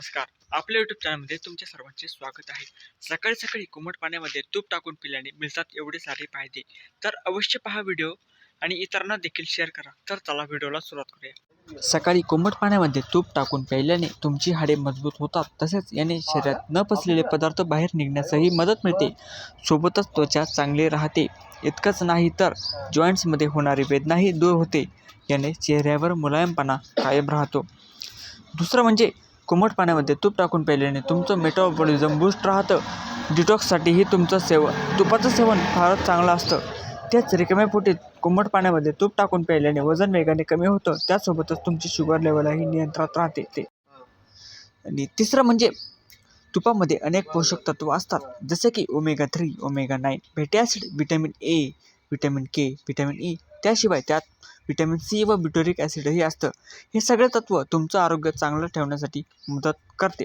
नमस्कार. आपल्या युट्यूब चॅनलमध्ये तुमच्या सर्वांचे स्वागत आहे. सकाळी सकाळी कोमट पाण्यामध्ये तूप टाकून पिल्याने मिळतात एवढे सारे फायदे. तर अवश्य पहा व्हिडिओ आणि इतरांना देखील शेअर करा. तर चला व्हिडिओला सुरुवात करूया. सकाळी कोमट पाण्यामध्ये तूप टाकून प्यायल्याने तुमची हाडे मजबूत होतात. तसेच याने शरीरात न पसलेले पदार्थ बाहेर निघण्यासही मदत मिळते. सोबतच त्वचा चांगली राहते. इतकंच नाही तर जॉईंट्समध्ये होणारी वेदनाही दूर होते. याने चेहऱ्यावर मुलायमपणा कायम राहतो. दुसरं म्हणजे कोमट पाण्यामध्ये तूप टाकून प्यायल्याने तुमचं मेटाबॉलिझम बूस्ट राहतं. डिटॉक्ससाठीही तुमचं सेवन तुपाचं सेवन फारच चांगलं असतं. त्याच रिकाम्या पोटी कोमट पाण्यामध्ये तूप टाकून प्यायल्याने वजन वेगाने कमी होतं. त्यासोबतच तुमची शुगर लेवलही नियंत्रणात राहते ते. आणि तिसरं म्हणजे तुपामध्ये अनेक पोषक तत्व असतात. जसे की omega three omega nine fatty acid vitamin A vitamin K vitamin E त्याशिवाय त्यात व्हिटॅमिन सी व ब्युटोरिक ॲसिडही असतं. हे सगळे तत्त्व तुमचं आरोग्य चांगलं ठेवण्यासाठी मदत करते.